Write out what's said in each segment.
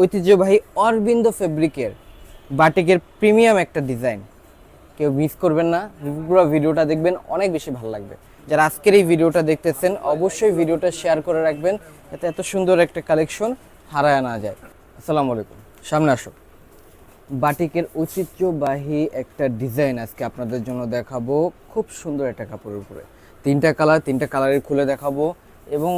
ঐতিহ্যবাহী অরবিন্দ ফেব্রিকের বাটিকের প্রিমিয়াম একটা ডিজাইন। কেউ মিস করবেন না, পুরো ভিডিওটা দেখবেন, অনেক বেশি ভালো লাগবে। যারা আজকের এই ভিডিওটা দেখতেছেন, অবশ্যই ভিডিওটা শেয়ার করে রাখবেন, যাতে এত সুন্দর একটা কালেকশন হারায় না যায়। আসসালামু আলাইকুম। সামনে আসো। বাটিকের ঐতিহ্যবাহী একটা ডিজাইন আজকে আপনাদের জন্য দেখাবো। খুব সুন্দর একটা কাপড়ের উপরে। তিনটা কালার, তিনটা কালারের খুলে দেখাবো এবং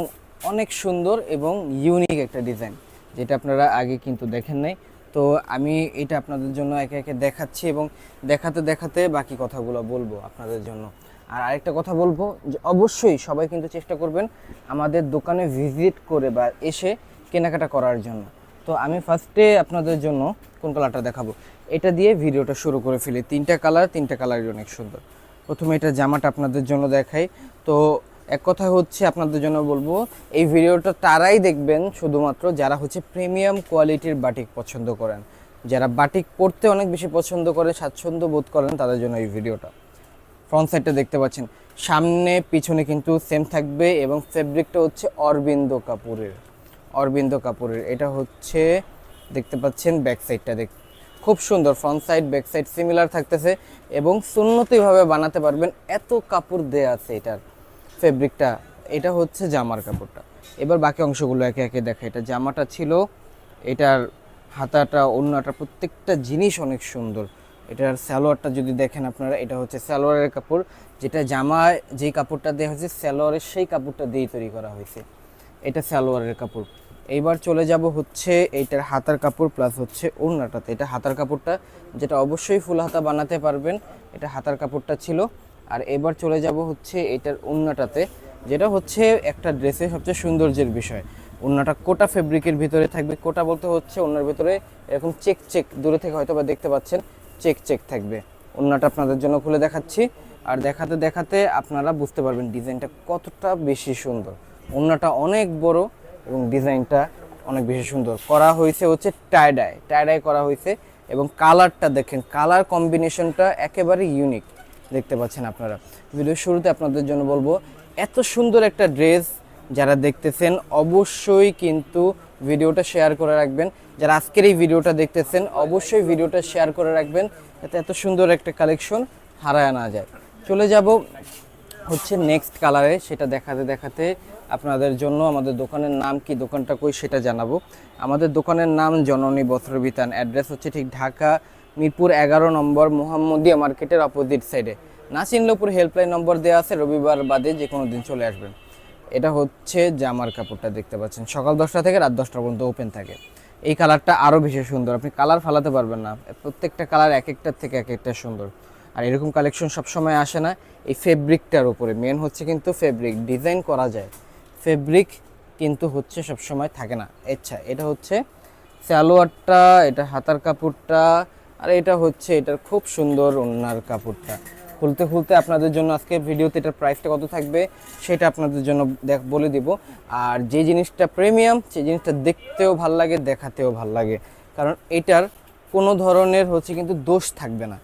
অনেক সুন্দর এবং ইউনিক একটা ডিজাইন। যেটা আপনারা আগে কিন্তু দেখেন নাই। তো আমি এটা আপনাদের জন্য একে একে দেখাচ্ছি এবং দেখাতে দেখাতে বাকি কথাগুলো বলব আপনাদের জন্য। আর আরেকটা কথা বলব যে অবশ্যই সবাই কিন্তু চেষ্টা করবেন আমাদের দোকানে ভিজিট করে বা এসে কেনাকাটা করার জন্য। তো আমি ফার্স্টে আপনাদের জন্য কোন কালারটা দেখাবো? এটা দিয়ে ভিডিওটা শুরু করে ফেলি। তিনটা কালার তিনটা কালারই অনেক সুন্দর। প্রথমে এটা জামাটা আপনাদের জন্য দেখাই। তো এক কথা হচ্ছে আপনাদের জন্য বলব, এই ভিডিওটা তারাই দেখবেন শুধুমাত্র যারা হচ্ছে প্রিমিয়াম কোয়ালিটির বাটিক পছন্দ করেন। যারা বাটিক পরতে অনেক বেশি পছন্দ করে, স্বাচ্ছন্দ্য বোধ করেন তাদের জন্য এই ভিডিওটা। ফ্রন্ট সাইডটা দেখতে পাচ্ছেন, সামনে, পিছনে কিন্তু সেম থাকবে এবং ফেব্রিকটা হচ্ছে অরবিন্দ কাপুরের অরবিন্দ কাপুরের। এটা হচ্ছে, দেখতে পাচ্ছেন ব্যাক সাইডটা দেখ, খুব সুন্দর front side back side similar থাকতেছে এবং সুন্নতিভাবে বানাতে পারবেন, এত কাপড় দেয়া আছে এটার। ফেব্রিকটা এটা হচ্ছে জামার কাপড়টা। এবার বাকি অংশগুলো একে একে দেখা এটা জামাটা ছিল, এটার হাতাটা অন্যটা প্রত্যেকটা জিনিস অনেক সুন্দর। এটার সালোয়ারটা যদি দেখেন আপনারা, এটা হচ্ছে সালোয়ারের কাপড়। যেটা জামা, যেই কাপড়টা দেওয়া হয়েছে, সালোয়ারের সেই কাপড়টা দিয়েই তৈরি করা হয়েছে। এটা সালোয়ারের কাপড়। এইবার চলে যাব হচ্ছে এইটার হাতার কাপড় প্লাস হচ্ছে ওড়নাটাতে। এটা হাতার কাপড়টা, যেটা অবশ্যই ফুল হাতা বানাতে পারবেন। এটা হাতার কাপড়টা ছিল। আর এবার চলে যাব হচ্ছে এটার ওড়নাটাতে যেটা হচ্ছে একটা ড্রেসের সবচেয়ে সৌন্দর্যের বিষয়। ওড়নাটা কোটা ফেব্রিকের ভিতরে থাকবে, কোটা বলতে হচ্ছে ওড়নার ভিতরে এরকম চেক চেক, দূরে থেকে হয়তো বা দেখতে পাচ্ছেন, চেক চেক থাকবে। ওড়নাটা আপনাদের জন্য খুলে দেখাচ্ছি, আর দেখাতে দেখাতে আপনারা বুঝতে পারবেন ডিজাইনটা কতটা বেশি সুন্দর। ওড়নাটা অনেক বড় এবং ডিজাইনটা অনেক বেশি সুন্দর। করা হয়েছে হচ্ছে টাইডাই টাইডাই করা হয়েছে এবং কালারটা দেখেন, কালার কম্বিনেশনটা একেবারে ইউনিক দেখতে পাচ্ছেন আপনারা। ভিডিও শুরুতে আপনাদের জন্য বলব, এত সুন্দর একটা ড্রেস যারা দেখতেছেন, অবশ্যই কিন্তু ভিডিওটা শেয়ার করে রাখবেন। যারা আজকের এই ভিডিওটা দেখতেছেন, অবশ্যই ভিডিওটা শেয়ার করে রাখবেন, যাতে এত সুন্দর একটা কালেকশন হারায় না যায়। চলে যাব হচ্ছে নেক্সট কালারে, সেটা দেখাতে দেখাতে আপনাদের জন্য আমাদের দোকানের নাম কি, দোকানটা কই সেটা জানাব। আমাদের দোকানের নাম জননী বস্ত্রবিতান, অ্যাড্রেস হচ্ছে ঠিক ঢাকা মিরপুর এগারো নম্বর মোহাম্মদিয়া মার্কেটের অপোজিট সাইডে না চিনলেপুর হেল্পলাইন নম্বর দেওয়া আছে, রবিবার বাদে যে কোনো দিন চলে আসবেন। এটা হচ্ছে জামার কাপড়টা দেখতে পাচ্ছেন। সকাল দশটা থেকে রাত দশটা পর্যন্ত ওপেন থাকে। এই কালারটা আরও বেশি সুন্দর। আপনি কালার ফালাতে পারবেন না। প্রত্যেকটা কালার এক একটার থেকে এক একটা সুন্দর। আর এরকম কালেকশন সবসময় আসে না। এই ফেব্রিকটার উপরে। মেন হচ্ছে কিন্তু ফেব্রিক ডিজাইন করা যায়। ফেব্রিক কিন্তু হচ্ছে সবসময় থাকে না। আচ্ছা এটা হচ্ছে সালোয়ারটা, এটা হাতার কাপড়টা আর এটা হচ্ছে, এটার খুব সুন্দর ওনার কাপড়টা। খুলতে খুলতে আপনাদের জন্য আজকে ভিডিওতে এটার প্রাইসটা কত থাকবে, সেটা আপনাদের জন্য দেখ, বলে দিব। আর যে জিনিসটা প্রিমিয়াম সেই জিনিসটা দেখতেও ভালো লাগে, দেখাতেও ভালো লাগে। কারণ এটার কোনো ধরনের হচ্ছে কিন্তু দোষ থাকবে না।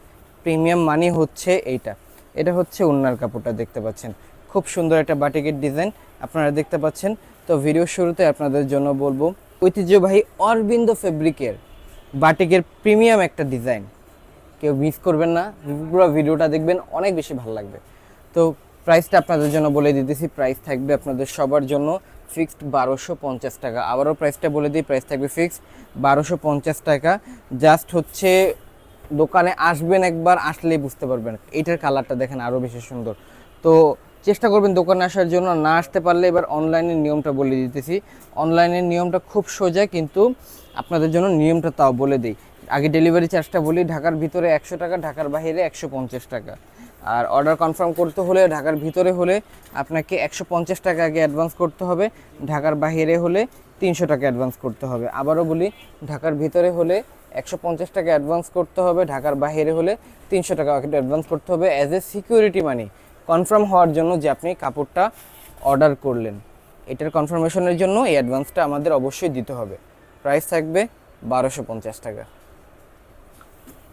প্রিমিয়াম মানি হচ্ছে এইটা। এটা হচ্ছে ওনার কাপড়টা দেখতে পাচ্ছেন। খুব সুন্দর একটা বাটিকের ডিজাইন আপনারা দেখতে পাচ্ছেন। তো ভিডিও শুরুতে আপনাদের জন্য বলব, ঐতিহ্যবাহী অরবিন্দ ফেব্রিকের বাটিকের প্রিমিয়াম একটা ডিজাইন। কেউ মিস করবেন না, পুরো ভিডিওটা দেখবেন, অনেক বেশি ভালো লাগবে। তো প্রাইসটা আপনাদের জন্য বলে দিতেছি প্রাইস থাকবে আপনাদের সবার জন্য ফিক্সড বারোশো পঞ্চাশ টাকা। আবারও প্রাইসটা বলে দিই প্রাইস থাকবে ফিক্সড বারোশো পঞ্চাশ টাকা। জাস্ট হচ্ছে দোকানে আসবেন একবার, আসলেই বুঝতে পারবেন। এইটার কালারটা দেখেন আরও বেশি সুন্দর। তো চেষ্টা করবেন দোকানে আসার জন্য, না আসতে পারলে এবার অনলাইনের নিয়মটা বলে দিতেছি। অনলাইনের নিয়মটা খুব সোজা, কিন্তু আপনাদের জন্য নিয়মটা তাও বলে দিই। আগে ডেলিভারি চার্জটা বলি, ঢাকার ভিতরে একশো টাকা, ঢাকার বাইরে একশো পঞ্চাশ টাকা। আর অর্ডার কনফার্ম করতে হলে, ঢাকার ভিতরে হলে আপনাকে একশো পঞ্চাশ টাকা আগে অ্যাডভান্স করতে হবে, ঢাকার বাইরে হলে তিনশো টাকা অ্যাডভান্স করতে হবে। আবারও বলি, ঢাকার ভিতরে হলে একশো পঞ্চাশ টাকা অ্যাডভান্স করতে হবে, ঢাকার বাইরে হলে তিনশো টাকা অ্যাডভান্স করতে হবে। As a security money confirm হওয়ার জন্য যে আপনি কাপড়টা অর্ডার করলেন। এটার কনফার্মেশনের জন্য এই অ্যাডভান্সটা আমাদের অবশ্যই দিতে হবে। প্রাইস থাকবে বারোশো পঞ্চাশ টাকা।